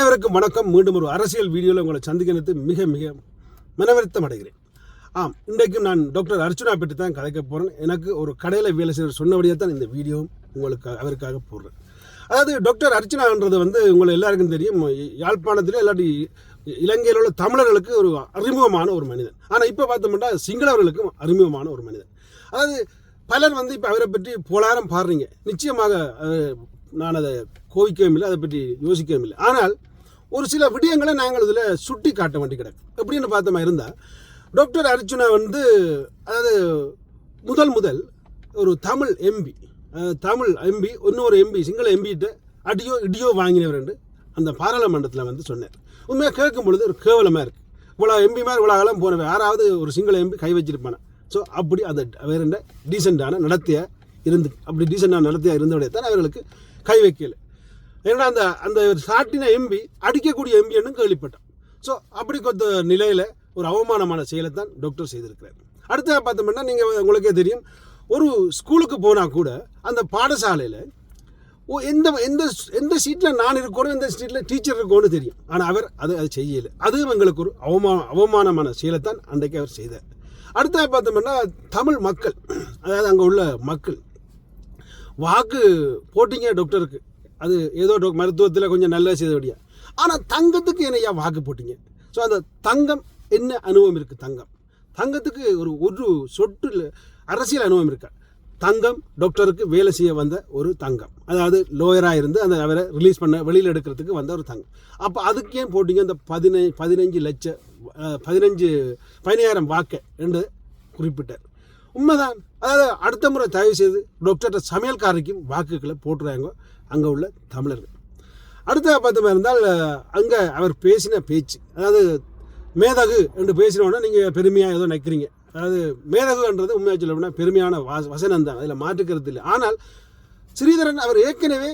அனைவருக்கும் வணக்கம். மீண்டும் ஒரு அரசியல் வீடியோவில் உங்களை சந்திக்கிறது மிக மிக மனவருத்தம் அடைகிறேன். ஆம் இன்றைக்கும் நான் டாக்டர் அர்ச்சுனா பற்றி தான் கதைக்க போகிறேன் எனக்கு ஒரு கடையில் வேலை செய்கிற சொன்னபடியே தான் இந்த வீடியோவும் உங்களுக்கு அவருக்காக போடுறேன். அதாவது டாக்டர் அர்ச்சனான்றது வந்து உங்களை எல்லாருக்கும் தெரியும். யாழ்ப்பாணத்தில் இல்லாட்டி இலங்கையில் உள்ள தமிழர்களுக்கு ஒரு அறிமுகமான ஒரு மனிதன். ஆனால் இப்போ பார்த்தோம்னா சிங்களவர்களுக்கும் அறிமுகமான ஒரு மனிதன். அதாவது பலர் வந்து இப்போ அவரை பற்றி புலாரம் பாடுறீங்க. நிச்சயமாக நான் அதை கோவிக்கவும் இல்லை அதை பற்றி யோசிக்கவும் இல்லை ஆனால் ஒரு சில விடயங்களை நாங்கள் இதில் சுட்டி காட்ட வேண்டி கிடக்கு. எப்படின்னு பார்த்தோமா இருந்தால் டாக்டர் அர்ஜுனா வந்து அதாவது முதல் முதல் ஒரு தமிழ் எம்பி தமிழ் எம்பி இன்னொரு எம்பி சிங்கள எம்பிகிட்ட அடியோ இடியோ வாங்கினவர் என்று அந்த பாராளுமன்றத்தில் வந்து சொன்னார். உண்மையாக கேட்கும் பொழுது ஒரு கேவலமாக இருக்குது இவ்வளோ எம்பி மாதிரி இவ்வளோ காலம் போனவன் யாராவது ஒரு சிங்கள எம்பி கை வச்சிருப்பானே? ஸோ அப்படி அந்த வேறு என்ன டீசெண்டான நடத்திய இருந்து அப்படி டீசெண்டான நடத்தையாக இருந்தவடைய தான் அவர்களுக்கு கை வைக்கல. ஏன்னா அந்த அந்த சாட்டின எம்பி அடிக்கக்கூடிய எம்பின்னு கேள்விப்பட்டோம். ஸோ அப்படி கொத்த நிலையில் ஒரு அவமானமான செயலை தான் டாக்டர் செய்திருக்கிறார். அடுத்த பார்த்தோம்னா நீங்கள் உங்களுக்கே தெரியும் ஒரு ஸ்கூலுக்கு போனால் கூட அந்த பாடசாலையில் ஓ எந்த எந்த எந்த சீட்டில் நான் இருக்கணும் எந்த சீட்டில் டீச்சர் இருக்கணும்னு தெரியும். ஆனால் அவர் அதை அதை செய்யலை. அதுவும் எங்களுக்கு ஒரு அவமான அவமானமான செயலை தான் அன்றைக்கு அவர் செய்தார். அடுத்த பார்த்தோம்னா தமிழ் மக்கள் அதாவது அங்கே உள்ள மக்கள் வாக்கு போட்டிங்க டாக்டருக்கு அது ஏதோ மருத்துவத்தில் கொஞ்சம் நல்ல செய்தபடியா. ஆனால் தங்கத்துக்கு என்னையா வாக்கு போட்டிங்க? ஸோ அந்த தங்கம் என்ன அனுபவம் இருக்குது தங்கம்? தங்கத்துக்கு ஒரு ஒரு சொட்டு அரசியல் அனுபவம் இருக்கா? தங்கம் டாக்டருக்கு வேலை செய்ய வந்த ஒரு தங்கம். அதாவது லோயராக இருந்து அந்த அவரை ரிலீஸ் பண்ண வெளியில் எடுக்கிறதுக்கு வந்த ஒரு தங்கம். அப்போ அதுக்கேன் போட்டிங்க? அந்த பதினை பதினஞ்சு லட்சம் பதினஞ்சு பதினாயிரம் வாக்கை என்று குறிப்பிட்டார். உண்மைதான். அதாவது அடுத்த முறை தயவு செய்து டாக்டர்கிட்ட சமையல்காரிக்கும் வாக்குகளை போட்டுறாங்க. அங்கே உள்ள தமிழர்கள். அடுத்த பார்த்தோமா இருந்தால் அங்கே அவர் பேசின பேச்சு அதாவது மேதகு என்று பேசினோன்னா நீங்கள் பெருமையாக ஏதோ நிற்கிறீங்க அதாவது மேதகுன்றது உண்மையாக சொல்ல பெருமையான வச வசனம் தான் அதில் மாற்றுக்கிறது இல்லை. ஆனால் ஸ்ரீதரன் அவர் ஏற்கனவே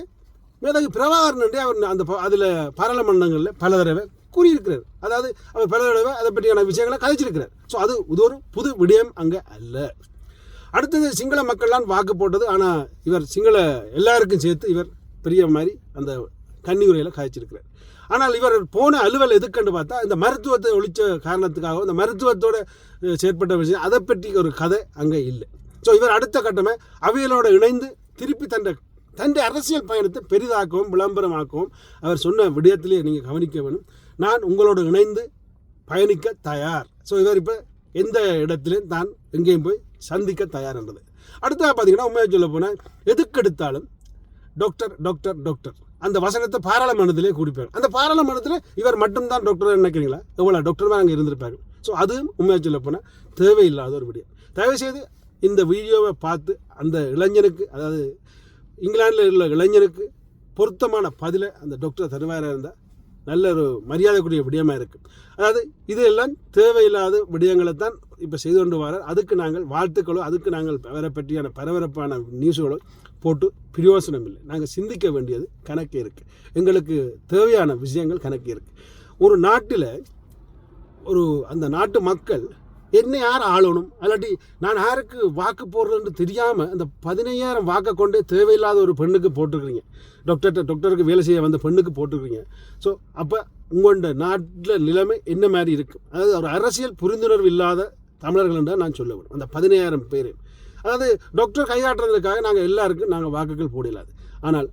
மேதகு பிரபாகரன் என்றே அவர் அந்த அதில் பாராளுமன்றங்களில் பல தடவை கூறியிருக்கிறார். அதாவது அவர் பல தடவை அதை பற்றியான விஷயங்களை கதைச்சிருக்கிறார். ஸோ அது இது ஒரு புது விடயம் அங்கே அல்ல. அடுத்தது சிங்கள மக்கள்லாம் வாக்கு போட்டது ஆனால் இவர் சிங்கள எல்லாருக்கும் சேர்த்து இவர் பெரிய மாதிரி அந்த கன்னி உரையில் காய்ச்சிருக்கிறார். ஆனால் இவர் போன அலுவல் எதுக்குன்னு பார்த்தா இந்த மருத்துவத்தை ஒழிச்ச காரணத்துக்காக இந்த மருத்துவத்தோட செயற்பட்ட விஷயம் அதை பற்றி ஒரு கதை அங்கே இல்லை. ஸோ இவர் அடுத்த கட்டமே அவியலோட இணைந்து திருப்பி தன்னை தன்னை அரசியல் பயணத்தை பெரிதாக்கவும் விளம்பரமாக்கவும் அவர் சொன்ன விடயத்திலே நீங்கள் கவனிக்க வேணும். நான் உங்களோட இணைந்து பயணிக்க தயார். ஸோ இவர் இப்போ எந்த இடத்துலையும் தான் எங்கேயும் போய் சந்திக்க தயார் என்றது அடுத்ததாக பார்த்தீங்கன்னா உண்மையாக சொல்ல போனால் எதுக்கெடுத்தாலும் டாக்டர் டாக்டர் டாக்டர் அந்த வசனத்தை பாராளுமன்றத்திலே குறிப்பார் அந்த பாராளுமன்றத்தில் இவர் மட்டும்தான் டாக்டர் நினைக்கிறீங்களா? எவ்வளோ டாக்டர் அங்கே இருந்திருப்பாங்க ஸோ அதுவும் உண்மையாக சொல்ல போனால் தேவையில்லாத ஒரு விடியம். தயவுசெய்து இந்த வீடியோவை பார்த்து அந்த இளைஞனுக்கு அதாவது இங்கிலாந்தில் உள்ள இளைஞனுக்கு பொருத்தமான பதிலை அந்த டாக்டர் தருவாராக இருந்தால் நல்ல ஒரு மரியாதைக்குரிய விடயமாக இருக்குது அதாவது இதெல்லாம் தேவையில்லாத விடயங்களை தான் இப்போ செய்து கொண்டு வர அதுக்கு நாங்கள் வாழ்த்துக்களோ அதுக்கு நாங்கள் அவரை பற்றியான பரபரப்பான நியூஸ்களோ போட்டு பிரயோசனம் இல்லை. நாங்கள் சிந்திக்க வேண்டியது கணக்கு இருக்குது எங்களுக்கு தேவையான விஷயங்கள் கணக்கு இருக்குது ஒரு நாட்டில் ஒரு அந்த நாட்டு மக்கள் என்னை யார் ஆளணும்? அல்லாட்டி நான் யாருக்கு வாக்கு போடுறேன்னு தெரியாமல் அந்த பதினையாயிரம் வாக்கை கொண்டே தேவையில்லாத ஒரு பெண்ணுக்கு போட்டிருக்கிறீங்க. டாக்டர்கிட்ட டாக்டருக்கு வேலை செய்ய வந்த பெண்ணுக்கு போட்டிருக்கிறீங்க. ஸோ அப்போ உங்களோட நாட்டில் நிலைமை என்ன மாதிரி இருக்குது அதாவது ஒரு அரசியல் புரிந்துணர்வு இல்லாத தமிழர்கள் என்றால் நான் சொல்ல வேணும் அந்த பதினையாயிரம் பேர். அதாவது டாக்டர் கையாட்டுறதுக்காக நாங்கள் எல்லாருக்கும் நாங்கள் வாக்குகள் போடலாது. ஆனால்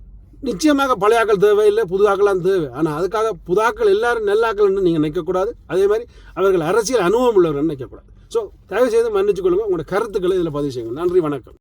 நிச்சயமாக பழைய ஆக்கள் தேவையில்லை புது ஆக்கள்லாம் தேவை. ஆனால் அதுக்காக புதாக்கள் எல்லாரும் நெல்லாக்கள்னு நீங்கள் நிற்கக்கூடாது அதே மாதிரி அவர்கள் அரசியல் அனுபவம் உள்ளவர்கள் நிற்கக்கூடாது ஸோ தயவு செய்து மன்னிச்சு கொள்ளுங்க உங்களோட கருத்துக்களை இதில் பதிவு செய்யுங்க நன்றி வணக்கம்.